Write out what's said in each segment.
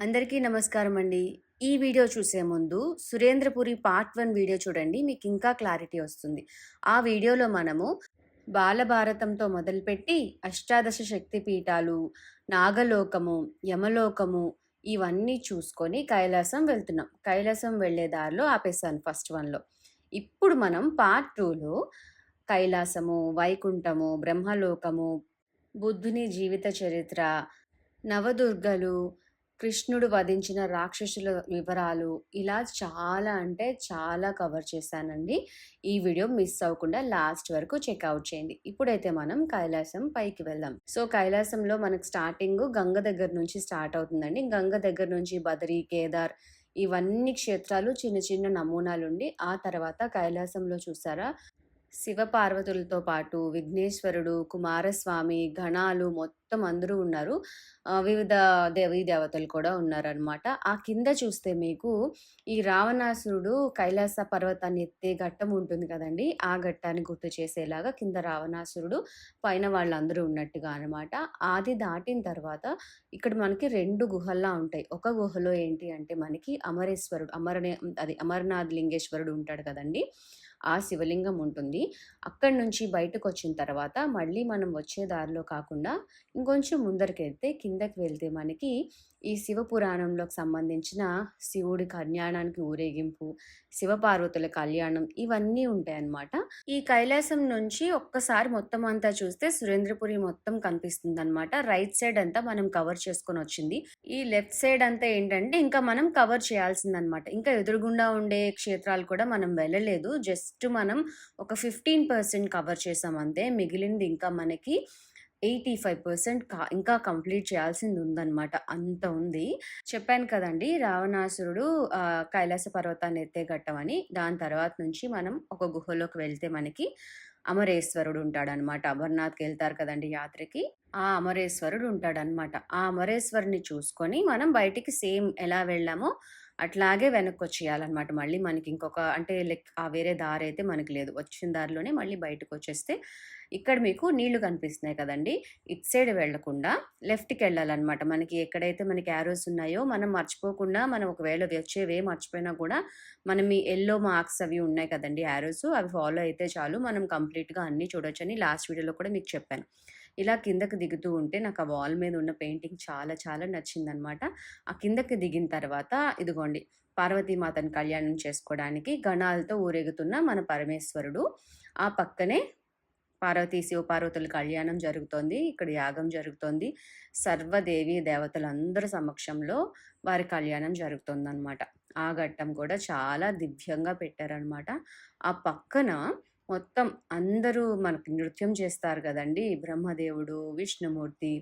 అందరికీ నమస్కారం అండి. ఈ వీడియో చూసే ముందు సురేంద్రపురి పార్ట్ వన్ వీడియో చూడండి మీకు ఇంకా క్లారిటీ వస్తుంది. ఆ వీడియోలో మనము బాలభారతంతో మొదలుపెట్టి అష్టాదశ శక్తి పీఠాలు నాగలోకము యమలోకము ఇవన్నీ చూసుకొని కైలాసం వెళ్తున్నాం. కైలాసం వెళ్ళే దారిలో ఆపేసాను ఫస్ట్ వన్లో. ఇప్పుడు మనం పార్ట్ టూలో కైలాసము వైకుంఠము బ్రహ్మలోకము బుద్ధుని జీవిత చరిత్ర నవదుర్గలు కృష్ణుడు వధించిన రాక్షసుల వివరాలు ఇలా చాలా అంటే చాలా కవర్ చేశానండి. ఈ వీడియో మిస్ అవ్వకుండా లాస్ట్ వరకు చెక్అవుట్ చేయండి. ఇప్పుడైతే మనం కైలాసం పైకి వెళ్దాం. సో కైలాసంలో మనకు స్టార్టింగ్ గంగ దగ్గర నుంచి స్టార్ట్ అవుతుందండి. గంగ దగ్గర నుంచి బదరి కేదార్ ఇవన్నీ క్షేత్రాలు చిన్న చిన్న నమూనాలుండి ఆ తర్వాత కైలాసంలో చూసారా? శివపార్వతులతో పాటు విఘ్నేశ్వరుడు కుమారస్వామి గణాలు మొత్తం అందరూ ఉన్నారు. వివిధ దేవీ దేవతలు కూడా ఉన్నారనమాట ఆ కింద చూస్తే మీకు ఈ రావణాసురుడు కైలాస పర్వతాన్ని ఎత్తే ఘట్టం ఉంటుంది కదండి. ఆ ఘట్టాన్ని గుర్తు చేసేలాగా కింద రావణాసురుడు పైన వాళ్ళందరూ ఉన్నట్టుగా అనమాట అది దాటిన తర్వాత ఇక్కడ మనకి రెండు గుహల్లా ఉంటాయి. ఒక గుహలో ఏంటి అంటే మనకి అమరేశ్వరుడు అమరనే అది అమర్నాథ్ లింగేశ్వరుడు ఉంటాడు కదండి. ఆ శివలింగం ఉంటుంది. అక్కడి నుంచి బయటకు వచ్చిన తర్వాత మళ్ళీ మనం వచ్చే దారిలో కాకుండా ఇంకొంచెం ముందరికి వెళ్తే కిందకి వెళ్తే మనకి ఈ శివ పురాణంలోకి సంబంధించిన శివుడి కళ్యాణానికి ఊరేగింపు శివపార్వతుల కళ్యాణం ఇవన్నీ ఉంటాయన్నమాట. ఈ కైలాసం నుంచి ఒక్కసారి మొత్తం అంతా చూస్తే సురేంద్రపురి మొత్తం కనిపిస్తుంది అనమాట రైట్ సైడ్ అంతా మనం కవర్ చేసుకొని వచ్చింది. ఈ లెఫ్ట్ సైడ్ అంతా ఏంటంటే ఇంకా మనం కవర్ చేయాల్సిందనమాట ఇంకా ఎదురుగుండా ఉండే క్షేత్రాలు కూడా మనం వెళ్ళలేదు. జస్ట్ మనం ఒక ఫిఫ్టీన్ పర్సెంట్ కవర్ చేసాం అంతే. మిగిలింది ఇంకా మనకి ఎయిటీ ఫైవ్ పర్సెంట్ కా ఇంకా కంప్లీట్ చేయాల్సింది ఉందన్నమాట అంత ఉంది. చెప్పాను కదండి రావణాసురుడు కైలాస పర్వతాన్ని ఎత్తేగట్టమని. దాని తర్వాత నుంచి మనం ఒక గుహలోకి వెళ్తే మనకి అమరేశ్వరుడు ఉంటాడనమాట అమర్నాథ్కి వెళ్తారు కదండి యాత్రకి. ఆ అమరేశ్వరుడు ఉంటాడనమాట ఆ అమరేశ్వరుని చూసుకొని మనం బయటికి సేమ్ ఎలా వెళ్ళామో అట్లాగే వెనక్కి వచ్చేయాలన్నమాట మళ్ళీ మనకి ఇంకొక అంటే లైక్ ఆ వేరే దారి అయితే మనకి లేదు. వచ్చిన దారిలోనే మళ్ళీ బయటకు వచ్చేస్తే ఇక్కడ మీకు నీళ్ళు కనిపిస్తున్నాయి కదండి. ఇటు సైడ్ వెళ్ళకుండా లెఫ్ట్కి వెళ్ళాలన్నమాట. మనకి ఎక్కడైతే మనకి యారోస్ ఉన్నాయో మనం మర్చిపోకుండా మనం ఒకవేళ వచ్చేవే మర్చిపోయినా కూడా మనం ఈ ఎల్లో మార్క్స్ అవి ఉన్నాయి కదండి యారోస్ అవి ఫాలో అయితే చాలు. మనం కంప్లీట్గా అన్నీ చూడొచ్చని లాస్ట్ వీడియోలో కూడా మీకు చెప్పాను. ఇలా కిందకి దిగుతూ ఉంటే నాకు ఆ వాల్ మీద ఉన్న పెయింటింగ్ చాలా చాలా నచ్చిందనమాట. ఆ కిందకి దిగిన తర్వాత ఇదిగోండి పార్వతీమాతను కళ్యాణం చేసుకోవడానికి గణాలతో ఊరేగుతున్న మన పరమేశ్వరుడు. ఆ పక్కనే పార్వతీ శివపార్వతుల కళ్యాణం జరుగుతోంది ఇక్కడ యాగం జరుగుతోంది. సర్వదేవి దేవతలందరి సమక్షంలో వారి కళ్యాణం జరుగుతుందన్నమాట ఆ ఘట్టం కూడా చాలా దివ్యంగా పెట్టారనమాట. ఆ పక్కన మొత్తం అందరూ మనకి నృత్యం చేస్తారు కదండి. బ్రహ్మదేవుడు విష్ణుమూర్తి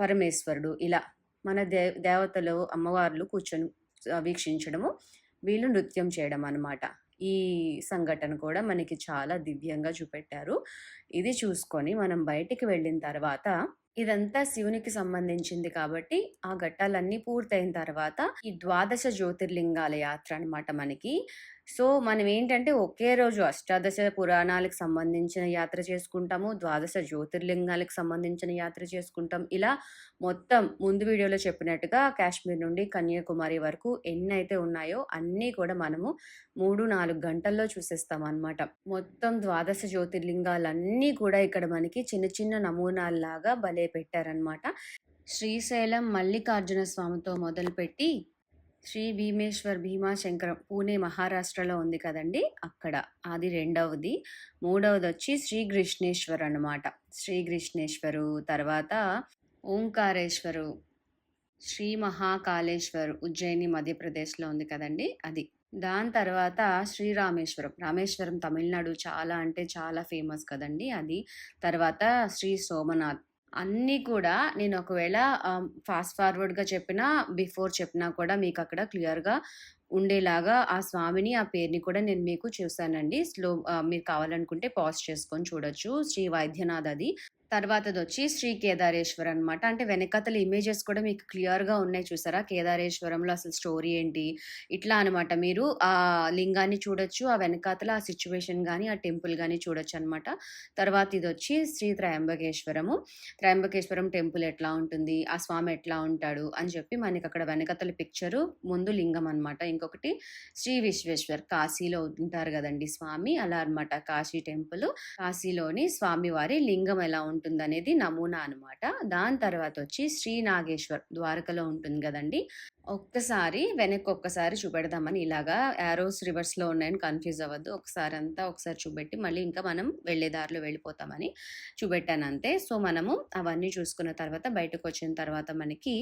పరమేశ్వరుడు ఇలా మన దే దేవతలు అమ్మవార్లు కూర్చొని వీక్షించడము వీళ్ళు నృత్యం చేయడం అన్నమాట. ఈ సంఘటన కూడా మనకి చాలా దివ్యంగా చూపెట్టారు. ఇది చూసుకొని మనం బయటికి వెళ్ళిన తర్వాత ఇదంతా శివునికి సంబంధించింది కాబట్టి ఆ ఘట్టాలన్నీ పూర్తయిన తర్వాత ఈ ద్వాదశ జ్యోతిర్లింగాల యాత్ర అన్నమాట మనకి. సో మనం ఏంటంటే ఒకే రోజు అష్టాదశ పురాణాలకు సంబంధించిన యాత్ర చేసుకుంటాము ద్వాదశ జ్యోతిర్లింగాలకు సంబంధించిన యాత్ర చేసుకుంటాం. ఇలా మొత్తం ముందు వీడియోలో చెప్పినట్టుగా కాశ్మీర్ నుండి కన్యాకుమారి వరకు ఎన్ని అయితే ఉన్నాయో అన్నీ కూడా మనము మూడు నాలుగు గంటల్లో చూసేస్తాం అనమాట మొత్తం ద్వాదశ జ్యోతిర్లింగాలన్నీ కూడా ఇక్కడ మనకి చిన్న చిన్న నమూనాల్లాగా భలే పెట్టారనమాట శ్రీశైలం మల్లికార్జున స్వామితో మొదలుపెట్టి శ్రీ భీమేశ్వర్ భీమాశంకరం పూణే మహారాష్ట్రలో ఉంది కదండి. అక్కడ అది రెండవది. మూడవది వచ్చి శ్రీకృష్ణేశ్వర్ అనమాట శ్రీకృష్ణేశ్వరు తర్వాత ఓంకారేశ్వరు శ్రీ మహాకాళేశ్వర్ ఉజ్జయిని మధ్యప్రదేశ్లో ఉంది కదండి అది. దాని తర్వాత శ్రీరామేశ్వరం రామేశ్వరం తమిళనాడు చాలా అంటే చాలా ఫేమస్ కదండి అది. తర్వాత శ్రీ సోమనాథ్. అన్నీ కూడా నేను ఒకవేళ ఫాస్ట్ ఫార్వర్డ్గా చెప్పినా బిఫోర్ చెప్పినా కూడా మీకు అక్కడ క్లియర్గా ఉండేలాగా ఆ స్వామిని ఆ పేరుని కూడా నేను మీకు చూసానండి స్లో మీరు కావాలనుకుంటే పాజ్ చేసుకొని చూడొచ్చు. శ్రీ వైద్యనాథ్ అది. తర్వాతదొచ్చి శ్రీ కేదారేశ్వర్ అనమాట. అంటే వెనకతల ఇమేజెస్ కూడా మీకు క్లియర్‌గా ఉన్నాయి చూసారా? కేదారేశ్వరంలో అసలు స్టోరీ ఏంటి? ఇట్లా అనమాట. మీరు ఆ లింగాన్ని చూడొచ్చు. ఆ వెనకాతల ఆ సిచ్యువేషన్ కానీ ఆ టెంపుల్ కానీ చూడొచ్చు అనమాట తర్వాత ఇది వచ్చి శ్రీ త్రయంబకేశ్వరము. త్రయంబకేశ్వరం టెంపుల్ ఎట్లా ఉంటుంది? ఆ స్వామి ఎట్లా ఉంటాడు? అని చెప్పి మనకి అక్కడ వెనకతల పిక్చరు, ముందు లింగం అనమాట. ఇంకొకటి శ్రీ విశ్వేశ్వర్ కాశీలో ఉంటారు కదండి స్వామి. అలా అనమాట కాశీ టెంపుల్ కాశీలోని స్వామివారి లింగం ఎలా ఉంటుంది ఉంటుంది అనేది నమూనా అనమాట. దాని తర్వాతొచ్చి శ్రీ నాగేశ్వర్ ద్వారకలో ఉంటుంది కదండి ఒక్కసారి వెనక్కొక్కసారి చూపెడదామని ఇలాగా యారోస్ రివర్స్‌లో ఉన్నాయని కన్‌ఫ్యూజ్ అవ్వద్దు. ఒకసారి అంతా ఒకసారి చూపెట్టి మళ్ళీ ఇంకా మనం వెళ్ళే దారిలో వెళ్ళిపోతామని చూపెట్టానంతే. సో, మనము అవన్నీ చూసుకున్న తర్వాత బయటకు వచ్చిన తర్వాత మనకి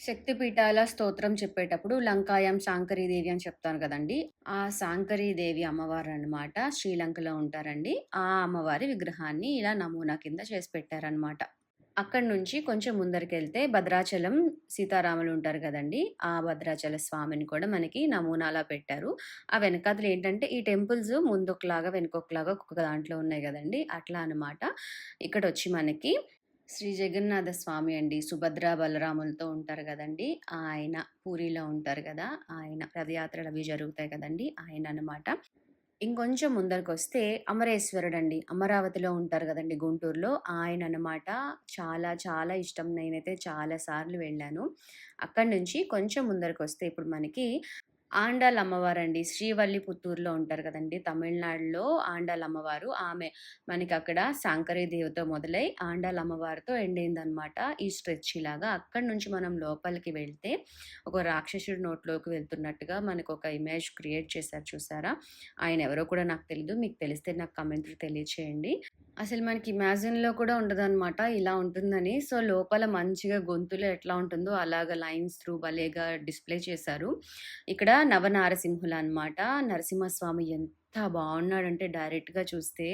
శక్తిపీఠాల స్తోత్రం చెప్పేటప్పుడు లంకాయం సాంకరీదేవి అని చెప్తాను కదండి ఆ సాంకరీదేవి అమ్మవారు అనమాట శ్రీలంకలో ఉంటారండి. ఆ అమ్మవారి విగ్రహాన్ని ఇలా నమూనా కింద చేసి పెట్టారనమాట. అక్కడి నుంచి కొంచెం ముందరికెళ్తే భద్రాచలం సీతారాములు ఉంటారు కదండి ఆ భద్రాచల స్వామిని కూడా మనకి నమూనాలా పెట్టారు. ఆ వెనకాతలు ఏంటంటే ఈ టెంపుల్స్ ముందొకలాగా, వెనుకొకలాగా ఒక్కొక్క దాంట్లో ఉన్నాయి కదండి అట్లా అనమాట. ఇక్కడ వచ్చి మనకి శ్రీ జగన్నాథ స్వామి అండి. సుభద్ర, బలరాములతో ఉంటారు కదండి ఆయన పూరీలో ఉంటారు కదా ఆయన రథయాత్రలు అవి జరుగుతాయి కదండీ ఆయన అనమాట ఇంకొంచెం ముందరకు వస్తే అమరేశ్వరుడు అండి అమరావతిలో ఉంటారు కదండి గుంటూరులో. ఆయన అనమాట చాలా చాలా ఇష్టం. నేనైతే చాలా సార్లు వెళ్ళాను. అక్కడి నుంచి కొంచెం ముందరకొస్తే ఇప్పుడు మనకి ఆండాల్ అమ్మవారండి. శ్రీవల్లిపుత్తూరులో ఉంటారు కదండి తమిళనాడులో ఆండాల్ అమ్మవారు. ఆమె మనకి అక్కడ శాంకరీ దేవితో మొదలై ఆండాల్ అమ్మవారితో ఎండ్ అయిందనమాట. ఈ స్ట్రెచ్ ఇలాగా. అక్కడి నుంచి మనం లోపలికి వెళ్తే ఒక రాక్షసుడి నోట్లోకి వెళ్తున్నట్టుగా మనకు ఒక ఇమేజ్ క్రియేట్ చేశారు చూసారా? ఆయన ఎవరో కూడా నాకు తెలీదు. మీకు తెలిస్తే నాకు కమెంట్ తెలియచేయండి. అసలు మనకి ఇమాజిన్‌లో కూడా ఉండదనమాట ఇలా ఉంటుందని. సో, లోపల మంచిగా గొంతులో ఎట్లా ఉంటుందో అలాగా లైన్స్ త్రూ భలేగా డిస్‌ప్లే చేశారు. ఇక్కడ నవనారసింహులనమాట. నరసింహస్వామి ఎంత ఎంత బాగున్నాడంటే డైరెక్ట్‌గా చూస్తే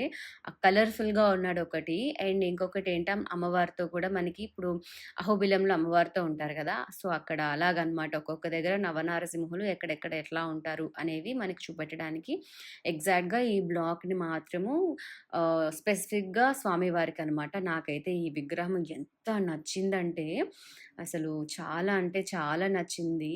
కలర్ఫుల్గా ఉన్నాడు ఒకటి అండ్ ఇంకొకటి ఏంట అమ్మవారితో కూడా మనకి ఇప్పుడు అహోబిలంలో అమ్మవారితో ఉంటారు కదా సో, అక్కడ అలాగనమాట. ఒక్కొక్క దగ్గర నవనారసింహులు ఎక్కడెక్కడ ఎట్లా ఉంటారు అనేవి మనకి చూపెట్టడానికి ఎగ్జాక్ట్‌గా ఈ బ్లాక్‌ని మాత్రము స్పెసిఫిక్గా స్వామివారికి అనమాట నాకైతే ఈ విగ్రహం ఎంత నచ్చిందంటే అసలు చాలా అంటే చాలా నచ్చింది.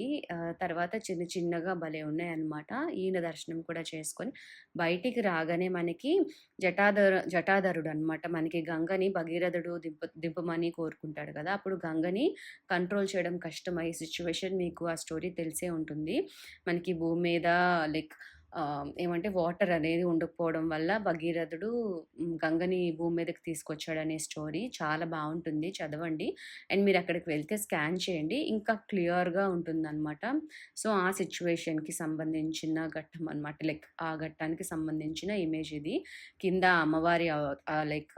తర్వాత చిన్న చిన్నగా భలే ఉన్నాయన్నమాట. ఈయన దర్శనం కూడా చేసుకొని బయటికి రాగానే మనకి జటాధర జటాధరుడనమాట. మనకి గంగని భగీరథుడు దింప దింపమని కోరుకుంటాడు కదా అప్పుడు గంగని కంట్రోల్ చేయడం కష్టమయ్యే సిచ్యువేషన్ మీకు ఆ స్టోరీ తెలిసే ఉంటుంది. మనకి భూమి మీద లైక్ ఏమంటే వాటర్ అనేది ఉండకపోవడం వల్ల భగీరథుడు గంగని భూమి మీదకి తీసుకొచ్చాడనే స్టోరీ. చాలా బాగుంటుంది చదవండి. అండ్ మీరు అక్కడికి వెళ్తే స్కాన్ చేయండి. ఇంకా క్లియర్‌గా ఉంటుందనమాట. సో, ఆ సిచ్యువేషన్కి సంబంధించిన ఘట్టం అనమాట. లైక్ ఆ ఘట్టానికి సంబంధించిన ఇమేజ్ ఇది. కింద అమ్మవారి లైక్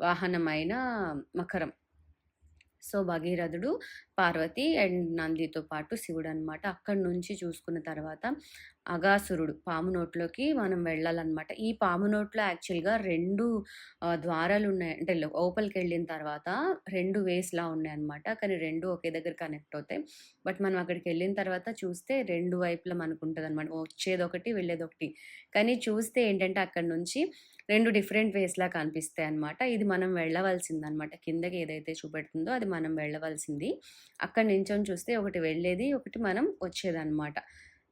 వాహనమైన మకరం. సో, భగీరథుడు, పార్వతి అండ్ నందితో పాటు శివుడు అనమాట అక్కడి నుంచి చూసుకున్న తర్వాత అగాసురుడు పాము నోట్లోకి మనం వెళ్ళాలన్నమాట ఈ పాము నోట్లో యాక్చువల్‌గా రెండు ద్వారాలు ఉన్నాయి అంటే లోపలికెళ్ళిన తర్వాత రెండు వేస్‌లా ఉన్నాయన్నమాట. కానీ రెండు ఒకే దగ్గర కనెక్ట్ అవుతాయి. బట్ మనం అక్కడికి వెళ్ళిన తర్వాత చూస్తే రెండు వైపులా ఒకటి వచ్చేదొకటి, వెళ్ళేదొకటి. కానీ చూస్తే ఏంటంటే అక్కడి నుంచి రెండు డిఫరెంట్ వేస్‌లా కనిపిస్తాయి అనమాట ఇది మనం వెళ్ళవలసిందనమాట. కిందకి ఏదైతే చూపెడుతుందో అది మనం వెళ్ళవలసింది. అక్కడ నించొని చూస్తే ఒకటి వెళ్ళేది, ఒకటి మనం వచ్చేదనమాట.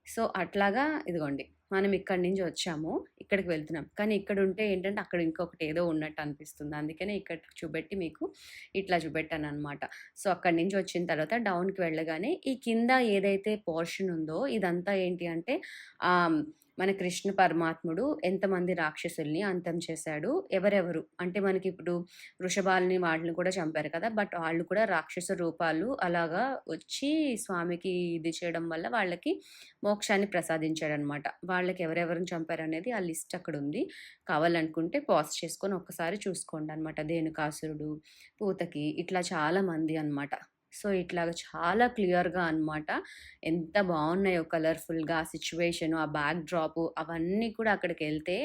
సో, అట్లాగా ఇదిగోండి. మనం ఇక్కడి నుంచి వచ్చాము. ఇక్కడికి వెళ్తున్నాం. కానీ ఇక్కడ ఉంటే ఏంటంటే అక్కడ ఇంకొకటి ఏదో ఉన్నట్టు అనిపిస్తుంది. అందుకనే ఇక్కడ చూపెట్టి మీకు ఇట్లా చూపెట్టాను అనమాట సో, అక్కడి నుంచి వచ్చిన తర్వాత డౌన్‌కి వెళ్ళగానే ఈ కింద ఏదైతే పోర్షన్ ఉందో ఇదంతా ఏంటి అంటే మన కృష్ణ పరమాత్ముడు ఎంతమంది రాక్షసుల్ని అంతం చేశాడు. ఎవరెవరు అంటే మనకి ఇప్పుడు వృషభాలని వాళ్ళని కూడా చంపారు కదా! బట్ వాళ్ళు కూడా రాక్షస రూపాలు అలాగా వచ్చి స్వామికి ఇది చేయడం వల్ల వాళ్ళకి మోక్షాన్ని ప్రసాదించాడు అనమాట వాళ్ళకి ఎవరెవరిని చంపారనేది ఆ లిస్ట్ అక్కడ ఉంది కావాలనుకుంటే పాజ్ చేసుకొని ఒక్కసారి చూసుకోండి అనమాట దేనికాసురుడు పూతకి ఇట్లా చాలామంది అనమాట. సో, ఇట్లా చాలా క్లియర్‌గా అనమాట. ఎంత బాగున్నాయో కలర్‌ఫుల్‌గా ఆ సిట్యుయేషను, ఆ బ్యాక్ డ్రాపు అవన్నీ కూడా అక్కడికి వెళ్తే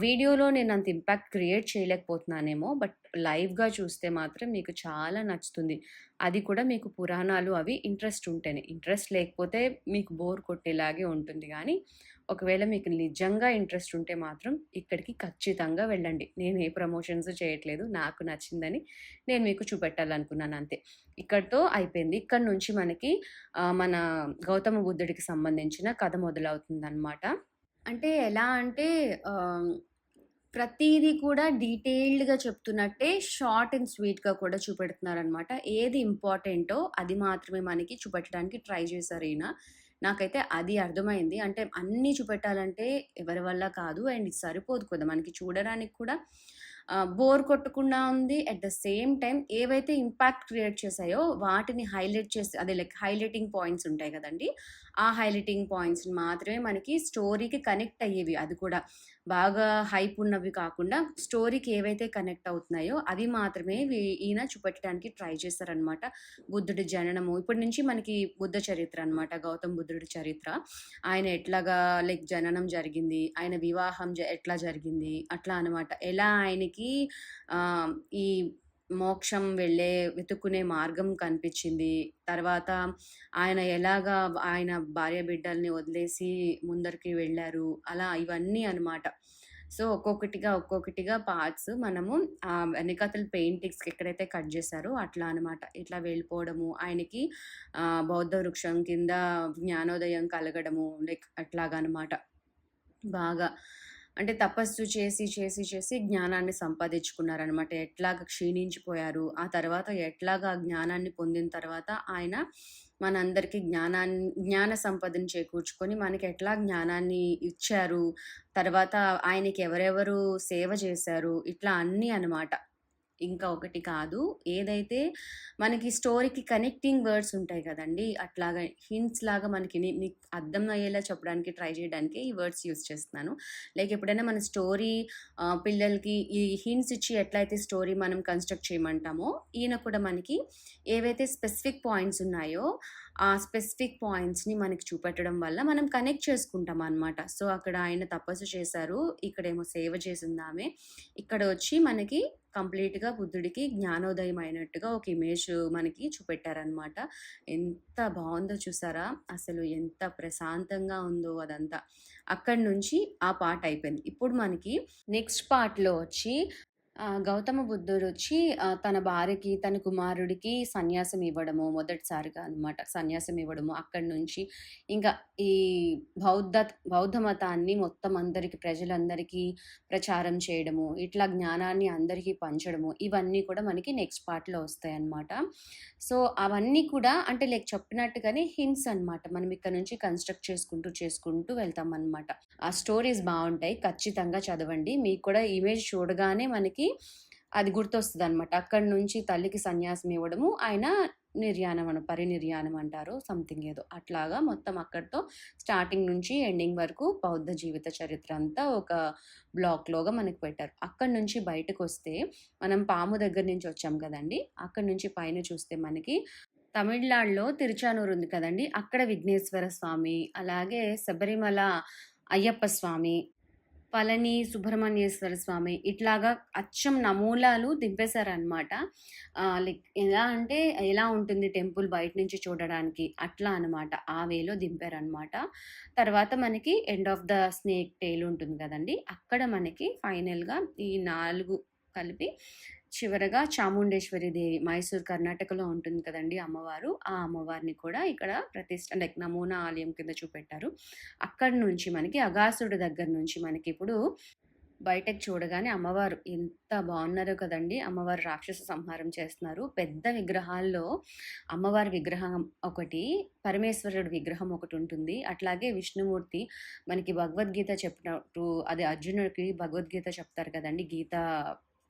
వీడియోలో నేను అంత ఇంపాక్ట్ క్రియేట్ చేయలేకపోతున్నానేమో. బట్ లైవ్‌గా చూస్తే మాత్రం మీకు చాలా నచ్చుతుంది. అది కూడా మీకు పురాణాలు అవి ఇంట్రెస్ట్ ఉంటేనే. ఇంట్రెస్ట్ లేకపోతే మీకు బోర్ కొట్టేలాగే ఉంటుంది కానీ ఒకవేళ మీకు నిజంగా ఇంట్రెస్ట్ ఉంటే మాత్రం ఇక్కడికి ఖచ్చితంగా వెళ్ళండి. నేను ఏ ప్రమోషన్స్ చేయట్లేదు. నాకు నచ్చిందని నేను మీకు చూపెట్టాలనుకున్నాను అంతే. ఇక్కడితో అయిపోయింది. ఇక్కడి నుంచి మనకి మన గౌతమ బుద్ధుడికి సంబంధించిన కథ మొదలవుతుందనమాట. అంటే ఎలా అంటే ప్రతిదీ కూడా డీటెయిల్డ్‌గా చెప్తున్నట్టే షార్ట్ అండ్ స్వీట్‌గా కూడా చూపెడుతున్నారనమాట. ఏది ఇంపార్టెంటో అది మాత్రమే మనకి చూపెట్టడానికి ట్రై చేశారు ఈయన. నాకైతే అది అర్థమైంది. అంటే అన్నీ చూపెట్టాలంటే ఎవరి వల్ల కాదు. అండ్ ఇది సరిపోదు కదా మనకి చూడడానికి కూడా బోర్ కొట్టకుండా ఉంది. అట్ ద సేమ్ టైం ఏవైతే ఇంపాక్ట్ క్రియేట్ చేశాయో వాటిని హైలైట్ చేసి అదే లైక్ హైలైటింగ్ పాయింట్స్ ఉంటాయి కదండీ! ఆ హైలైటింగ్ పాయింట్స్‌ని మాత్రమే మనకి స్టోరీకి కనెక్ట్ అయ్యేవి. అది కూడా బాగా హైప్ ఉన్నవి కాకుండా స్టోరీకి ఏవైతే కనెక్ట్ అవుతున్నాయో అవి మాత్రమే ఈయన చూపెట్టడానికి ట్రై చేశారనమాట. బుద్ధుడి జననము ఇప్పటి నుంచి మనకి బుద్ధ చరిత్ర అనమాట. గౌతమ్ బుద్ధుడి చరిత్ర. ఆయన ఎట్లాగా లైక్ జననం జరిగింది. ఆయన వివాహం జ ఎట్లా జరిగింది. అట్లా అనమాట. ఎలా ఆయనకి ఈ మోక్షం వెళ్ళే వెతుక్కునే మార్గం కనిపించింది. తర్వాత ఆయన ఎలాగా ఆయన భార్య బిడ్డల్ని వదిలేసి ముందరికి వెళ్ళారు అలా ఇవన్నీ అనమాట. సో, ఒక్కొక్కటిగా, ఒక్కొక్కటిగా పార్ట్స్ మనము ఆ వెనకాతల పెయింటింగ్స్‌కి ఎక్కడైతే కట్ చేశారో అట్లా అనమాట. ఇట్లా వెళ్ళిపోవడము, ఆయనకి బౌద్ధ వృక్షం కింద జ్ఞానోదయం కలగడము లైక్ అట్లాగనమాట. బాగా అంటే తపస్సు చేసి, చేసి, చేసి జ్ఞానాన్ని సంపాదించుకున్నారనమాట. ఎట్లాగా క్షీణించిపోయారు. ఆ తర్వాత ఎట్లాగా ఆ జ్ఞానాన్ని పొందిన తర్వాత ఆయన మనందరికీ జ్ఞానాన్ని జ్ఞాన సంపదను చేకూర్చుకొని మనకి ఎట్లా జ్ఞానాన్ని ఇచ్చారు. తర్వాత ఆయనకి ఎవరెవరు సేవ చేశారు. ఇట్లా అన్నీ అనమాట. ఇంకా ఒకటి కాదు. ఏదైతే మనకి స్టోరీకి కనెక్టింగ్ వర్డ్స్ ఉంటాయి కదండీ! అట్లాగా హింట్స్ లాగా మనకి మీకు అర్థం అయ్యేలా చెప్పడానికి ట్రై చేయడానికి ఈ వర్డ్స్ యూజ్ చేస్తున్నాను. లైక్ ఎప్పుడైనా మన స్టోరీ పిల్లలకి ఈ హింట్స్ ఇచ్చి ఎట్లయితే స్టోరీ మనం కన్‌స్ట్రక్ట్ చేయమంటామో, ఈయన కూడా మనకి ఏవైతే స్పెసిఫిక్ పాయింట్స్ ఉన్నాయో, ఆ స్పెసిఫిక్ పాయింట్స్‌ని మనకి చూపెట్టడం వల్ల మనం కనెక్ట్ చేసుకుంటాం అనమాట. సో, అక్కడ ఆయన తపస్సు చేశారు. ఇక్కడేమో సేవ చేసిందామే ఇక్కడ వచ్చి మనకి కంప్లీట్‌గా బుద్ధుడికి జ్ఞానోదయం అయినట్టుగా ఒక ఇమేజ్ మనకి చూపెట్టారనమాట. ఎంత బాగుందో చూసారా? అసలు ఎంత ప్రశాంతంగా ఉందో అదంతా. అక్కడి నుంచి ఆ పార్ట్ అయిపోయింది. ఇప్పుడు మనకి నెక్స్ట్ పార్ట్‌లో వచ్చి గౌతమ బుద్ధుడు వచ్చి తన భార్యకి, తన కుమారుడికి సన్యాసం ఇవ్వడము మొదటిసారిగా అనమాట. సన్యాసం ఇవ్వడము. అక్కడి నుంచి ఇంకా ఈ బౌద్ధ బౌద్ధ మతాన్ని మొత్తం అందరికీ ప్రజలందరికీ ప్రచారం చేయడము, ఇట్లా జ్ఞానాన్ని అందరికీ పంచడము, ఇవన్నీ కూడా మనకి నెక్స్ట్ పార్ట్‌లో వస్తాయి అనమాట సో, అవన్నీ కూడా అంటే లైక్ చెప్పినట్టుగానే హింట్స్ అనమాట. మనం ఇక్కడ నుంచి కన్‌స్ట్రక్ట్ చేసుకుంటూ, చేసుకుంటూ వెళ్తామనమాట. ఆ స్టోరీస్ బాగుంటాయి ఖచ్చితంగా చదవండి. మీకు కూడా ఇమేజ్ చూడగానే మనకి అది గుర్తొస్తదనమాట. అక్కడి నుంచి తల్లికి సన్యాసం ఇవ్వడము, ఆయన నిర్యాణం అన పరినిర్యాణం అంటారు. సంథింగ్ ఏదో. అట్లాగా మొత్తం అక్కడితో స్టార్టింగ్ నుంచి ఎండింగ్ వరకు బౌద్ధ జీవిత చరిత్ర అంతా ఒక బ్లాక్‌లోగా మనకు పెట్టారు. అక్కడి నుంచి బయటకొస్తే మనం పాము దగ్గర నుంచి వచ్చాం కదండీ! అక్కడి నుంచి పైన చూస్తే మనకి తమిళనాడులో తిరుచానూరు ఉంది కదండి అక్కడ విఘ్నేశ్వర స్వామి, అలాగే శబరిమల అయ్యప్ప స్వామి, పళని సుబ్రహ్మణ్యేశ్వర స్వామి ఇట్లాగా అచ్చం నమూనాలు దింపేశారనమాట. లైక్ ఎలా అంటే ఎలా ఉంటుంది టెంపుల్ బయట నుంచి చూడడానికి అట్లా అనమాట. ఆ వేలో దింపారనమాట. తర్వాత మనకి end of the snake tail ఉంటుంది కదండి అక్కడ మనకి ఫైనల్‌గా ఈ నాలుగు కలిపి చివరగా చాముండేశ్వరి దేవి మైసూర్ కర్ణాటకలో ఉంటుంది కదండి అమ్మవారు. ఆ అమ్మవారిని కూడా ఇక్కడ ప్రతిష్ట లైక్ నమూనా ఆలయం కింద చూపెట్టారు. అక్కడి నుంచి మనకి అగాసుడు దగ్గర నుంచి మనకి ఇప్పుడు బయటకు చూడగానే అమ్మవారు ఎంత బాగున్నారో కదండి అమ్మవారు రాక్షస సంహారం చేస్తున్నారు. పెద్ద విగ్రహాల్లో అమ్మవారి విగ్రహం ఒకటి, పరమేశ్వరుడు విగ్రహం ఒకటి ఉంటుంది అట్లాగే విష్ణుమూర్తి మనకి భగవద్గీత చెప్పినట్టు అది అర్జునుడికి భగవద్గీత చెప్తారు కదండి గీత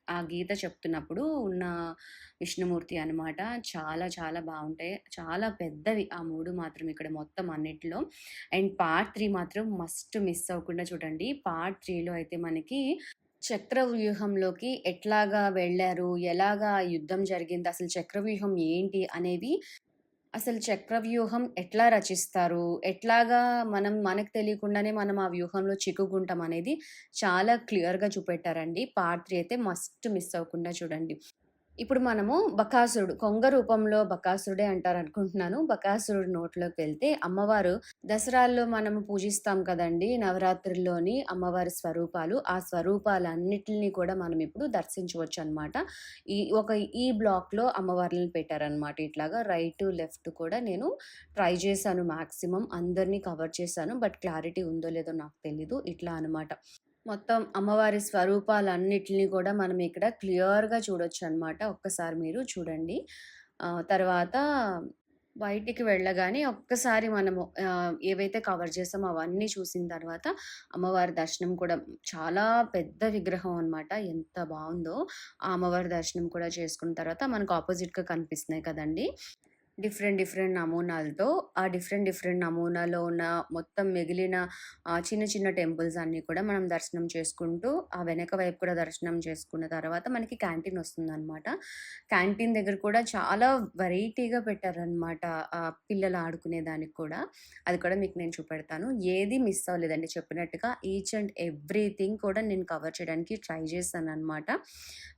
ఆ గీత చెప్తున్నప్పుడు ఉన్న విష్ణుమూర్తి అనమాట. చాలా చాలా బాగుంటాయి చాలా పెద్దవి ఆ మూడు మాత్రం ఇక్కడ మొత్తం అన్నిటిలో అండ్ పార్ట్ త్రీ మాత్రం మస్ట్ మిస్ అవ్వకుండా చూడండి. పార్ట్ త్రీలో అయితే మనకి చక్రవ్యూహంలోకి ఎట్లాగా వెళ్ళారు ఎలాగా యుద్ధం జరిగింది? అసలు చక్రవ్యూహం ఏంటి? అనేవి అసలు చక్రవ్యూహం ఎట్లా రచిస్తారు? ఎట్లాగా మనం మనకు తెలియకుండానే మనం ఆ వ్యూహంలో చిక్కుకుంటాం అనేది చాలా క్లియర్‌గా చూపెట్టారండి. పార్ట్ త్రీ అయితే మస్ట్ మిస్ అవ్వకుండా చూడండి. ఇప్పుడు మనము బకాసురుడు కొంగ రూపంలో బకాసురుడే అంటారు అనుకుంటున్నాను. బకాసురుడు నోట్లోకి వెళ్తే అమ్మవారు దసరాల్లో మనము పూజిస్తాం కదండీ! నవరాత్రుల్లోని అమ్మవారి స్వరూపాలు. ఆ స్వరూపాలన్నిటిని కూడా మనం ఇప్పుడు దర్శించవచ్చు అనమాట ఈ ఒక ఈ బ్లాక్‌లో అమ్మవార్లను పెట్టారనమాట. ఇట్లాగా రైట్ లెఫ్ట్ కూడా నేను ట్రై చేశాను మ్యాక్సిమం అందరిని కవర్ చేశాను. బట్ క్లారిటీ ఉందో లేదో నాకు తెలీదు. ఇట్లా అనమాట. మొత్తం అమ్మవారి స్వరూపాలన్నిటిని కూడా మనం ఇక్కడ క్లియర్‌గా చూడొచ్చనమాట. ఒక్కసారి మీరు చూడండి. తర్వాత బయటికి వెళ్ళగానే ఒక్కసారి మనము ఏవైతే కవర్ చేసామో అవన్నీ చూసిన తర్వాత అమ్మవారి దర్శనం కూడా చాలా పెద్ద విగ్రహం అనమాట. ఎంత బాగుందో ఆ అమ్మవారి దర్శనం కూడా చేసుకున్న తర్వాత మనకు ఆపోజిట్‌గా కనిపిస్తున్నాయి కదండీ! డిఫరెంట్ డిఫరెంట్ నమూనాలతో ఆ డిఫరెంట్ డిఫరెంట్ నమూనాలో ఉన్న మొత్తం మిగిలిన చిన్న చిన్న టెంపుల్స్ అన్నీ కూడా మనం దర్శనం చేసుకుంటూ ఆ వెనక వైపు కూడా దర్శనం చేసుకున్న తర్వాత మనకి క్యాంటీన్ వస్తుందనమాట. క్యాంటీన్ దగ్గర కూడా చాలా వెరైటీగా పెట్టారనమాట. పిల్లలు ఆడుకునే దానికి కూడా. అది కూడా మీకు నేను చూపెడతాను. ఏది మిస్ అవ్వలేదండి చెప్పినట్టుగా ఈచ్ అండ్ ఎవ్రీథింగ్ కూడా నేను కవర్ చేయడానికి ట్రై చేశాను అనమాట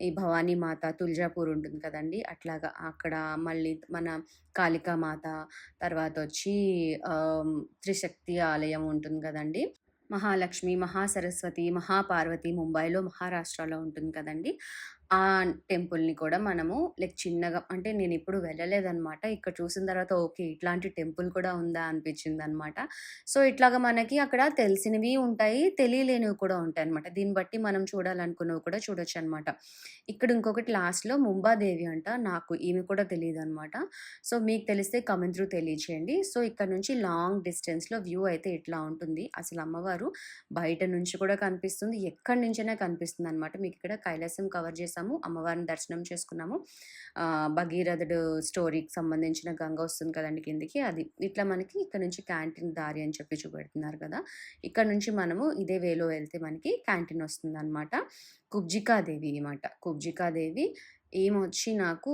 ఈ భవానీ మాత తులజాపూర్ ఉంటుంది కదండీ! అట్లాగా అక్కడ మళ్ళీ మన కాళికామాత తర్వాత వచ్చి త్రిశక్తి ఆలయం ఉంటుంది కదండీ! మహాలక్ష్మి, మహాసరస్వతి, మహాపార్వతి ముంబైలో, మహారాష్ట్రలో ఉంటుంది కదండీ! ఆ టెంపుల్‌ని కూడా మనము లైక్ చిన్నగా అంటే నేను ఎప్పుడు వెళ్ళలేదనమాట. ఇక్కడ చూసిన తర్వాత ఓకే. ఇట్లాంటి టెంపుల్ కూడా ఉందా అనిపించింది అనమాట సో, ఇట్లాగా మనకి అక్కడ తెలిసినవి ఉంటాయి. తెలియలేనివి కూడా ఉంటాయి అనమాట దీన్ని బట్టి మనం చూడాలనుకున్నవి కూడా చూడొచ్చనమాట. ఇక్కడ ఇంకొకటి లాస్ట్‌లో ముంబాదేవి అంట. నాకు ఈమె కూడా తెలియదు అనమాట సో, మీకు తెలిస్తే కమెంట్ త్రూ తెలియజేయండి. సో, ఇక్కడ నుంచి లాంగ్ డిస్టెన్స్‌లో వ్యూ అయితే ఇట్లా ఉంటుంది. అసలు అమ్మవారు బయట నుంచి కూడా కనిపిస్తుంది. ఎక్కడి నుంచైనా కనిపిస్తుంది అన్నమాట మీకు ఇక్కడ కైలాసం కవర్ చేసాము. అమ్మవారిని దర్శనం చేసుకున్నాము. భగీరథుడు స్టోరీకి సంబంధించిన గంగ వస్తుంది కదండి కిందికి అది. ఇట్లా మనకి ఇక్కడ నుంచి క్యాంటీన్ దారి అని చెప్పి చూపెడుతున్నారు కదా! ఇక్కడ నుంచి మనము ఇదే వేలో వెళ్తే మనకి క్యాంటీన్ వస్తుందనమాట. కుబ్జికాదేవి అనమాట కుబ్జికాదేవి ఏమొచ్చి నాకు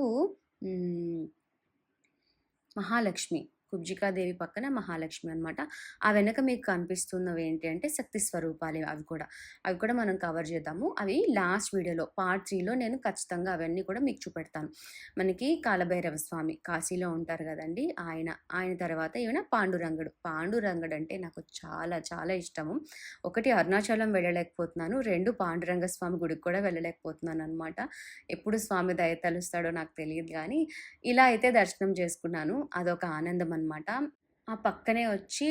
మహాలక్ష్మి. కుబ్జికాదేవి పక్కన మహాలక్ష్మి అనమాట. ఆ వెనక మీకు కనిపిస్తున్నవి ఏంటి అంటే శక్తి స్వరూపాలే అవి కూడా. అవి కూడా మనం కవర్ చేద్దాము. అవి లాస్ట్ వీడియోలో పార్ట్ త్రీలో నేను ఖచ్చితంగా అవన్నీ కూడా మీకు చూపెడతాను. మనకి కాలభైరవ స్వామి కాశీలో ఉంటారు కదండి ఆయన. ఆయన తర్వాత ఈయన పాండురంగడు. పాండురంగడు అంటే నాకు చాలా చాలా ఇష్టము. ఒకటి అరుణాచలం వెళ్ళలేకపోతున్నాను. రెండు పాండురంగ స్వామి గుడికి కూడా వెళ్ళలేకపోతున్నాను అనమాట ఎప్పుడు స్వామి దయ తలుస్తాడో నాకు తెలియదు కానీ ఇలా అయితే దర్శనం చేసుకున్నాను. అదొక ఆనందం అనమాట. ఆ పక్కనే వచ్చి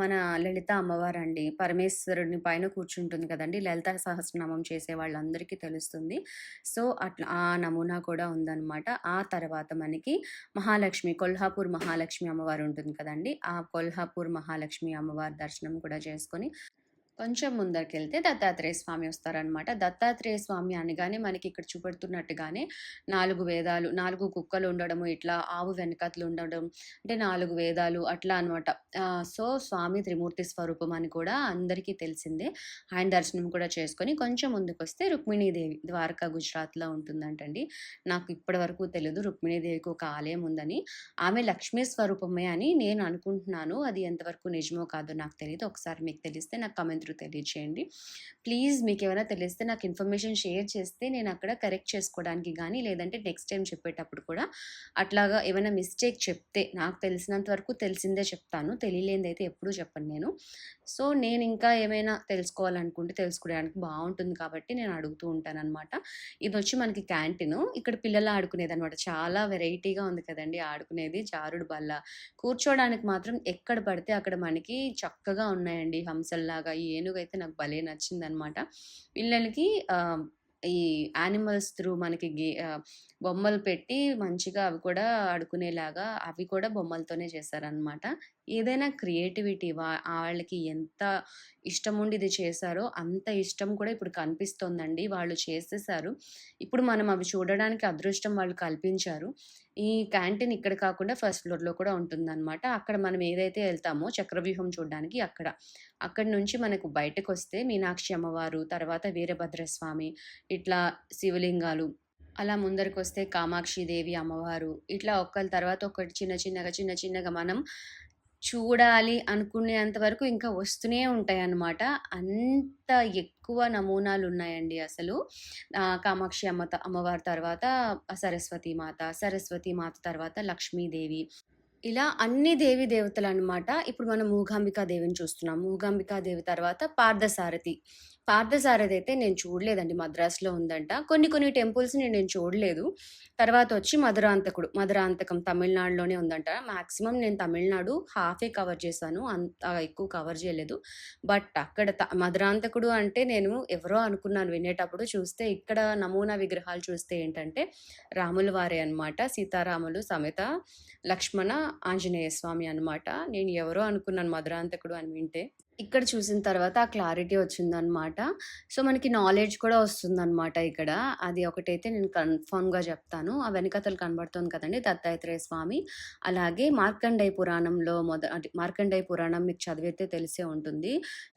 మన లలిత అమ్మవారండి. పరమేశ్వరుని పైన కూర్చుంటుంది కదండి లలిత సహస్రనామం చేసే వాళ్ళందరికీ తెలుస్తుంది. సో, అట్లా ఆ నమూనా కూడా ఉందన్నమాట ఆ తర్వాత మనకి మహాలక్ష్మి కొల్హాపూర్ మహాలక్ష్మి అమ్మవారు ఉంటుంది కదండి ఆ కొల్హాపూర్ మహాలక్ష్మి అమ్మవారి దర్శనం కూడా చేసుకొని కొంచెం ముందరికెళ్తే దత్తాత్రేయ స్వామి వస్తారనమాట. దత్తాత్రేయ స్వామి అనగానే మనకి ఇక్కడ చూపెడుతున్నట్టుగానే నాలుగు వేదాలు, నాలుగు కుక్కలు ఉండడము, ఇట్లా ఆవు వెనకాతల ఉండడం, అంటే నాలుగు వేదాలు అట్లా అనమాట. సో, స్వామి త్రిమూర్తి స్వరూపం అని కూడా అందరికీ తెలిసిందే. ఆయన దర్శనం కూడా చేసుకొని కొంచెం ముందుకొస్తే రుక్మిణీదేవి ద్వారకా గుజరాత్‌లో ఉంటుందంటండి. నాకు ఇప్పటి వరకు తెలియదు రుక్మిణీదేవికి ఒక ఆలయం ఉందని. ఆమె లక్ష్మీ స్వరూపమే అని నేను అనుకుంటున్నాను. అది ఎంతవరకు నిజమో కాదో నాకు తెలియదు ఒకసారి మీకు తెలిస్తే నాకు కమెంట్ మీరు తెలియజేయండి. ప్లీజ్ మీకు ఏమైనా తెలిస్తే నాకు ఇన్ఫర్మేషన్ షేర్ చేస్తే నేను అక్కడ కరెక్ట్ చేసుకోవడానికి కానీ లేదంటే నెక్స్ట్ టైం చెప్పేటప్పుడు కూడా అట్లాగా ఏమైనా మిస్టేక్ చెప్తే నాకు తెలిసినంత వరకు తెలిసిందే చెప్తాను. తెలియలేనిదైతే ఎప్పుడూ చెప్పను నేను. సో, నేను ఇంకా ఏమైనా తెలుసుకోవాలనుకుంటే తెలుసుకోవడానికి బాగుంటుంది కాబట్టి నేను అడుగుతూ ఉంటాను అనమాట ఇది వచ్చి మనకి క్యాంటీన్ ఇక్కడ పిల్లలు ఆడుకునేది అనమాట చాలా వెరైటీగా ఉంది కదండి ఆడుకునేది జారుడు బల్ల. కూర్చోడానికి మాత్రం ఎక్కడ పడితే అక్కడ మనకి చక్కగా ఉన్నాయండి హంసల్లాగా. ఈ ఏనుగైతే నాకు భలే నచ్చిందనమాట. పిల్లలకి ఈ యానిమల్స్ త్రూ మనకి గే బొమ్మలు పెట్టి మంచిగా అవి కూడా ఆడుకునేలాగా అవి కూడా బొమ్మలతోనే చేశారనమాట. ఏదైనా క్రియేటివిటీ వా వాళ్ళకి ఎంత ఇష్టం ఉండి ఇది చేశారో, అంత ఇష్టం కూడా ఇప్పుడు కనిపిస్తోందండి. వాళ్ళు చేసేసారు ఇప్పుడు మనం అవి చూడడానికి అదృష్టం వాళ్ళు కల్పించారు. ఈ క్యాంటీన్ ఇక్కడ కాకుండా ఫస్ట్ ఫ్లోర్‌లో కూడా ఉంటుందనమాట. అక్కడ మనం ఏదైతే వెళ్తామో చక్రవ్యూహం చూడడానికి అక్కడ. అక్కడి నుంచి మనకు బయటకు వస్తే మీనాక్షి అమ్మవారు, తర్వాత వీరభద్రస్వామి, ఇట్లా శివలింగాలు అలా ముందరకొస్తే కామాక్షి దేవి అమ్మవారు. ఇట్లా ఒక్కరి తర్వాత ఒకటి చిన్న చిన్నగా, చిన్న చిన్నగా మనం చూడాలి అనుకునేంత వరకు ఇంకా వస్తూనే ఉంటాయి అన్నమాట అంత ఎక్కువ నమూనాలు ఉన్నాయండి అసలు. కామాక్షి అమ్మ త అమ్మవారి తర్వాత సరస్వతి మాత, సరస్వతి మాత తర్వాత లక్ష్మీదేవి. ఇలా అన్ని దేవి దేవతలు అనమాట ఇప్పుడు మనం మూగాంబికా దేవిని చూస్తున్నాం. మూగాంబికా దేవి తర్వాత పార్థసారథి. పార్థసారథి అయితే నేను చూడలేదండి. మద్రాసులో ఉందంట. కొన్ని కొన్ని టెంపుల్స్‌ని నేను చూడలేదు. తర్వాత వచ్చి మధురాంతకుడు. మధురాంతకం తమిళనాడులోనే ఉందంట. మాక్సిమం నేను తమిళనాడు హాఫే కవర్ చేశాను. అంత ఎక్కువ కవర్ చేయలేదు. బట్ అక్కడ త మధురాంతకుడు అంటే నేను ఎవరో అనుకున్నాను వినేటప్పుడు. చూస్తే ఇక్కడ నమూనా విగ్రహాలు చూస్తే ఏంటంటే రాముల వారే అనమాట. సీతారాములు సమేత లక్ష్మణ, ఆంజనేయ స్వామి అనమాట. నేను ఎవరో అనుకున్నాను మధురాంతకుడు అని వింటే. ఇక్కడ చూసిన తర్వాత ఆ క్లారిటీ వచ్చిందనమాట. సో, మనకి నాలెడ్జ్ కూడా వస్తుందనమాట ఇక్కడ. అది ఒకటైతే నేను కన్ఫర్మ్‌గా చెప్తాను. ఆ వెనకతలు కనబడుతుంది కదండీ దత్తాత్రేయ స్వామి. అలాగే మార్కండేయ పురాణంలో మొద మార్కండయ మార్కండేయ పురాణం మీకు చదివితే తెలిసే ఉంటుంది.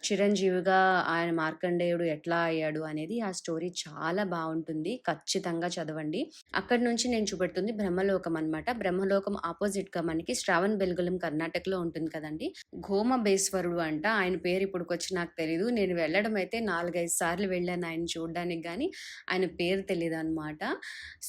చిరంజీవిగా ఆయన మార్కండేయుడు ఎట్లా అయ్యాడు అనేది ఆ స్టోరీ చాలా బాగుంటుంది ఖచ్చితంగా చదవండి. అక్కడి నుంచి నేను చూపెడుతుంది బ్రహ్మలోకం అనమాట. బ్రహ్మలోకం ఆపోజిట్‌గా మనకి శ్రావణ్ బెల్గులం కర్ణాటకలో ఉంటుంది కదండి గోమ బేశ్వరుడు అంట. ఆయన పేరు ఇప్పటికొచ్చి నాకు తెలీదు. నేను వెళ్ళడం అయితే 4, 5 సార్లు వెళ్ళాను ఆయన చూడడానికి కానీ ఆయన పేరు తెలియదు అనమాట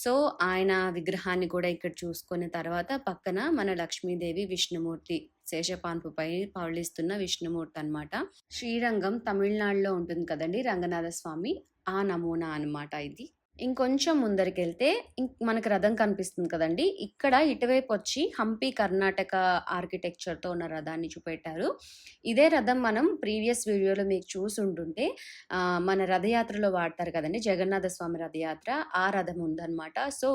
సో, ఆయన విగ్రహాన్ని కూడా ఇక్కడ చూసుకున్న తర్వాత పక్కన మన లక్ష్మీదేవి, విష్ణుమూర్తి శేషపాన్పుపై పౌళిస్తున్న విష్ణుమూర్తి అనమాట. శ్రీరంగం తమిళనాడులో ఉంటుంది కదండీ రంగనాథ స్వామి. ఆ నమూనా అనమాట ఇది. ఇంకొంచెం ముందరికెళ్తే మనకు రథం కనిపిస్తుంది కదండీ. ఇక్కడ ఇటువైపు వచ్చి హంపి కర్ణాటక ఆర్కిటెక్చర్‌తో ఉన్న రథాన్ని చూపెట్టారు. ఇదే రథం మనం ప్రీవియస్ వీడియోలో మీకు చూసుంటుంటే మన రథయాత్రలో వాడతారు కదండి జగన్నాథ స్వామి రథయాత్ర. ఆ రథం ఉందన్నమాట సో,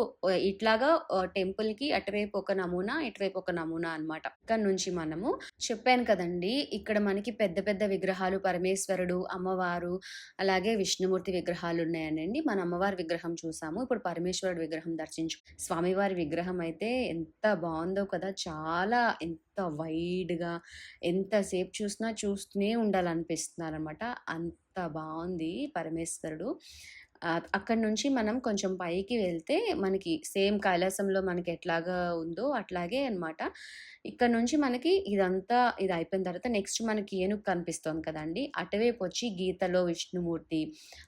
ఇట్లాగా టెంపుల్‌కి అటువైపు ఒక నమూనా, ఇటువైపు ఒక నమూనా అనమాట. ఇక్కడ నుంచి మనము చెప్పాను కదండీ. ఇక్కడ మనకి పెద్ద పెద్ద విగ్రహాలు పరమేశ్వరుడు, అమ్మవారు, అలాగే విష్ణుమూర్తి విగ్రహాలు ఉన్నాయనండి మన అమ్మవారి విగ్రహం విగ్రహం చూసాము. ఇప్పుడు పరమేశ్వరుడి విగ్రహం దర్శించు స్వామివారి విగ్రహం అయితే ఎంత బాగుందో కదా! చాలా ఎంత వైడ్‌గా ఎంతసేపు చూసినా చూస్తూనే ఉండాలనిపిస్తున్నారనమాట. అంత బాగుంది పరమేశ్వరుడు. అక్కడ అక్కడి నుంచి మనం కొంచెం పైకి వెళ్తే మనకి సేమ్ కైలాసంలో మనకి ఎట్లాగా ఉందో అట్లాగే అనమాట. ఇక్కడ నుంచి మనకి ఇదంతా ఇది అయిపోయిన తర్వాత నెక్స్ట్ మనకి ఏనుగు కనిపిస్తోంది కదండి అటువైపు వచ్చి గీతలో విష్ణుమూర్తి,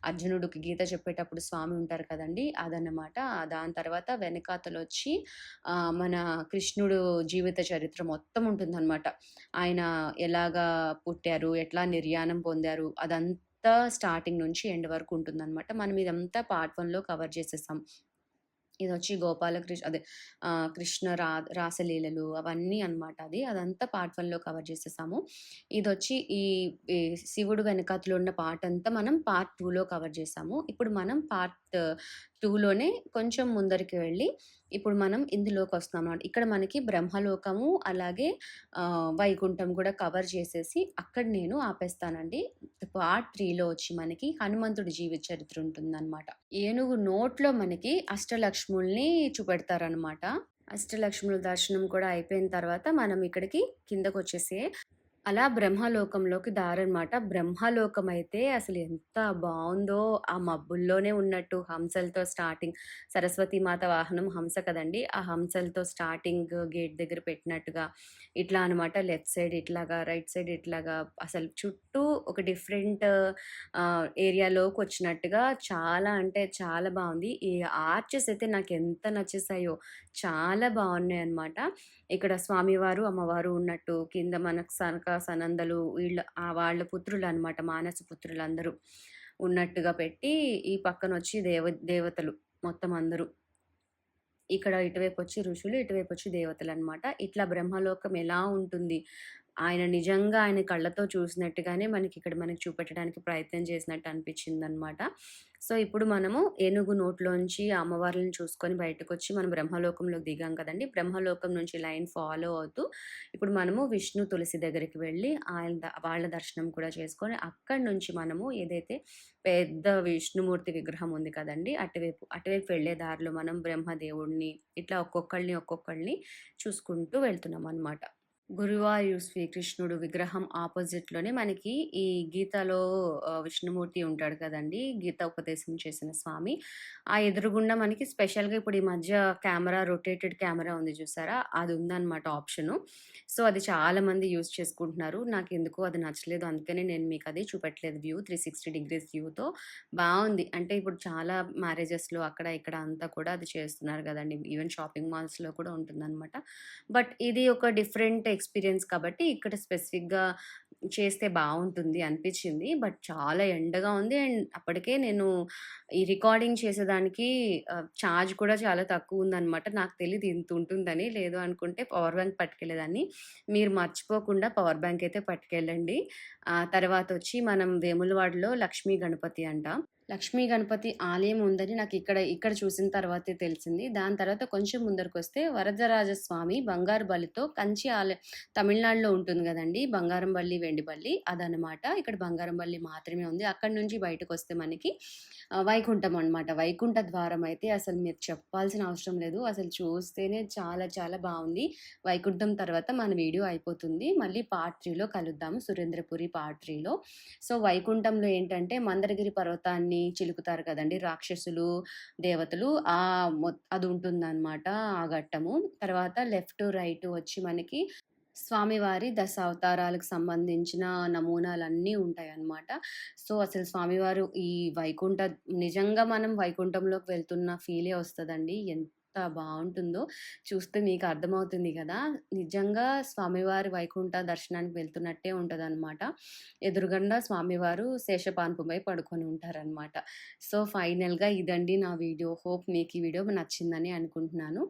అర్జునుడికి గీత చెప్పేటప్పుడు స్వామి ఉంటారు కదండీ. అదన్నమాట. దాని తర్వాత వెనకాతలొచ్చి వచ్చి మన కృష్ణుడు జీవిత చరిత్ర మొత్తం ఉంటుందనమాట. ఆయన ఎలాగా పుట్టారు, ఎట్లా నిర్యాణం పొందారు అదంతా స్టార్టింగ్ నుంచి ఎండ్ వరకు ఉంటుందన్నమాట మనం ఇదంతా పార్ట్ వన్లో కవర్ చేసేసాం. వచ్చి గోపాలకృష్ణ అదే కృష్ణ రా రాసలీలలు అవన్నీ అనమాట అది. అదంతా పార్ట్ వన్లో కవర్ చేసేసాము. ఇది వచ్చి ఈ శివుడు వెనకాతలో ఉన్న పార్ట్ అంతా మనం పార్ట్ టూలో కవర్ చేసాము. ఇప్పుడు మనం పార్ట్ టూలోనే కొంచెం ముందరికి వెళ్ళి ఇప్పుడు మనం ఇందులోకి వస్తాం అనమాట ఇక్కడ మనకి బ్రహ్మలోకము అలాగే వైకుంఠం కూడా కవర్ చేసేసి అక్కడ నేను ఆపేస్తానండి. పార్ట్ త్రీలో వచ్చి మనకి హనుమంతుడి జీవిత చరిత్ర ఉంటుందన్నమాట ఏనుగు నోట్లో మనకి అష్టలక్ష్ముల్ని చూపెడతారనమాట. అష్టలక్ష్ముల దర్శనం కూడా అయిపోయిన తర్వాత మనం ఇక్కడికి కిందకొచ్చేసే అలా బ్రహ్మలోకంలోకి దారనమాట. బ్రహ్మలోకం అయితే అసలు ఎంత బాగుందో ఆ మబ్బుల్లోనే ఉన్నట్టు హంసలతో స్టార్టింగ్ సరస్వతి మాత వాహనం హంస కదండీ. ఆ హంసలతో స్టార్టింగ్ గేట్ దగ్గర పెట్టినట్టుగా ఇట్లా అనమాట. లెఫ్ట్ సైడ్ ఇట్లాగా, రైట్ సైడ్ ఇట్లాగా అసలు చుట్టూ ఒక డిఫరెంట్ ఏరియాలోకి వచ్చినట్టుగా చాలా అంటే చాలా బాగుంది ఈ ఆర్చెస్ అయితే నాకు ఎంత నచ్చేసాయో. చాలా బాగున్నాయి అనమాట ఇక్కడ స్వామివారు, అమ్మవారు ఉన్నట్టు కింద మనకు సనక, సనందలు వీళ్ళ వాళ్ళ వాళ్ళ పుత్రులనమాట. మానస పుత్రులు అందరూ ఉన్నట్టుగా పెట్టి ఈ పక్కన వచ్చి దేవ దేవతలు మొత్తం అందరూ. ఇక్కడ ఇటువైపు వచ్చి ఋషులు, ఇటువైపు వచ్చి దేవతలు అనమాట ఇట్లా బ్రహ్మలోకం ఎలా ఉంటుంది, ఆయన నిజంగా ఆయన కళ్ళతో చూసినట్టుగానే మనకి ఇక్కడ మనకి చూపెట్టడానికి ప్రయత్నం చేసినట్టు అనిపించిందనమాట. సో, ఇప్పుడు మనము ఏనుగు నోట్లోంచి అమ్మవార్లను చూసుకొని బయటకొచ్చి మనం బ్రహ్మలోకంలోకి దిగాం కదండి బ్రహ్మలోకం నుంచి లైన్ ఫాలో అవుతూ ఇప్పుడు మనము విష్ణు తులసి దగ్గరికి వెళ్ళి ఆయన వాళ్ళ దర్శనం కూడా చేసుకొని అక్కడి నుంచి మనము ఏదైతే పెద్ద విష్ణుమూర్తి విగ్రహం ఉంది కదండి అటువైపు అటువైపు వెళ్ళే దారిలో మనం బ్రహ్మదేవుడిని ఇట్లా ఒక్కొక్కళ్ళని, ఒక్కొక్కళ్ళని చూసుకుంటూ వెళ్తున్నాం అనమాట గురువాయూర్ శ్రీకృష్ణుడు విగ్రహం ఆపోజిట్‌లోనే మనకి ఈ గీతలో విష్ణుమూర్తి ఉంటాడు కదండి గీత ఉపదేశం చేసిన స్వామి. ఆ ఎదురుగుండా మనకి స్పెషల్‌గా ఇప్పుడు ఈ మధ్య కెమెరా రొటేటెడ్ కెమెరా ఉంది చూసారా? అది ఉందన్నమాట ఆప్షను. సో, అది చాలామంది యూజ్ చేసుకుంటున్నారు. నాకు ఎందుకు అది నచ్చలేదు. అందుకనే నేను మీకు అది చూపెట్టలేదు వ్యూ 360 డిగ్రీస్ వ్యూతో. బాగుంది అంటే ఇప్పుడు చాలా మ్యారేజెస్‌లో అక్కడ ఇక్కడ అంతా కూడా అది చేస్తున్నారు కదండి ఈవెన్ షాపింగ్ మాల్స్‌లో కూడా ఉంటుందన్నమాట. బట్ ఇది ఒక డిఫరెంట్ ఎక్స్‌పీరియన్స్ కాబట్టి ఇక్కడ స్పెసిఫిక్‌గా చేస్తే బాగుంటుంది అనిపించింది. బట్ చాలా ఎండగా ఉంది. అండ్ అప్పటికే నేను ఈ రికార్డింగ్ చేసేదానికి ఛార్జ్ కూడా చాలా తక్కువ ఉందన్నమాట నాకు తెలియదు ఇంత ఉంటుందని. లేదు అనుకుంటే పవర్ బ్యాంక్ పట్టుకెళ్ళేదాన్ని. మీరు మర్చిపోకుండా పవర్ బ్యాంక్ అయితే పట్టుకెళ్ళండి. తర్వాత వచ్చి మనం వేములవాడలో లక్ష్మీ గణపతి అంట. లక్ష్మీ గణపతి ఆలయం ఉందని నాకు ఇక్కడ ఇక్కడ చూసిన తర్వాతే తెలిసింది. దాని తర్వాత కొంచెం ముందరకొస్తే వరదరాజస్వామి బంగారు బల్లితో కంచి ఆలయం తమిళనాడులో ఉంటుంది కదండి బంగారం బల్లి, వెండి బల్లి అదనమాట. ఇక్కడ బంగారం బల్లి మాత్రమే ఉంది. అక్కడి నుంచి బయటకొస్తే మనకి వైకుంఠం అనమాట. వైకుంఠ ద్వారం అయితే అసలు మీరు చెప్పాల్సిన అవసరం లేదు. అసలు చూస్తేనే చాలా చాలా బాగుంది వైకుంఠం తర్వాత మన వీడియో అయిపోతుంది. మళ్ళీ పార్ట్ త్రీలో కలుద్దాము. సురేంద్రపురి పార్ట్ త్రీలో సో, వైకుంఠంలో ఏంటంటే మందరగిరి పర్వతాన్ని చిలుకుతారు కదండి రాక్షసులు, దేవతలు ఆ అది ఉంటుందన్నమాట ఆ ఘట్టము. తర్వాత లెఫ్ట్, రైట్ వచ్చి మనకి స్వామివారి దశావతారాలకు సంబంధించిన నమూనాలన్నీ ఉంటాయన్నమాట. సో, అసలు స్వామివారు ఈ వైకుంఠ నిజంగా మనం వైకుంఠంలోకి వెళ్తున్న ఫీలే వస్తుందండి ఎంత బాగుంటుందో చూస్తే మీకు అర్థమవుతుంది కదా నిజంగా స్వామివారి వైకుంఠ దర్శనానికి వెళ్తున్నట్టే ఉంటుంది అనమాట ఎదురుగండా స్వామివారు శేషపాన్పుపై పడుకొని ఉంటారనమాట. సో, ఫైనల్‌గా ఇదండి నా వీడియో. హోప్ మీకు ఈ వీడియో నచ్చిందని అనుకుంటున్నాను.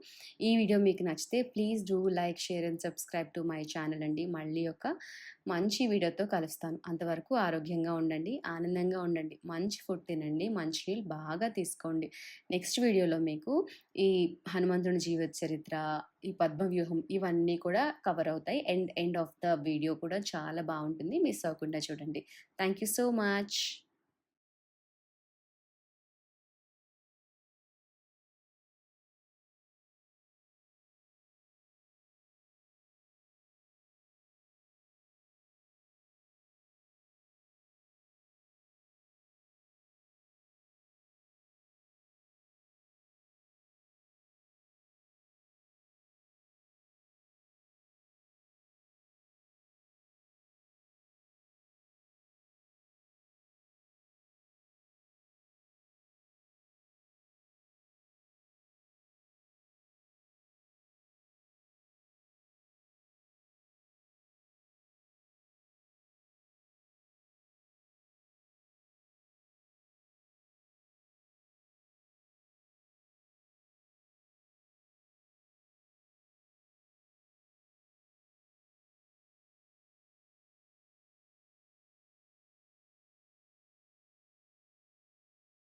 ఈ వీడియో మీకు నచ్చితే please do like, share and subscribe to my channel అండి. మళ్ళీ ఒక మంచి వీడియోతో కలుస్తాను. అంతవరకు ఆరోగ్యంగా ఉండండి. ఆనందంగా ఉండండి. మంచి ఫుడ్ తినండి. మంచి నీళ్ళు బాగా తీసుకోండి. నెక్స్ట్ వీడియోలో మీకు ఈ హనుమంతుని జీవిత చరిత్ర, ఈ పద్మవ్యూహం ఇవన్నీ కూడా కవర్ అవుతాయి. End end of the video కూడా చాలా బాగుంటుంది మిస్ అవ్వకుండా చూడండి. Thank you so much.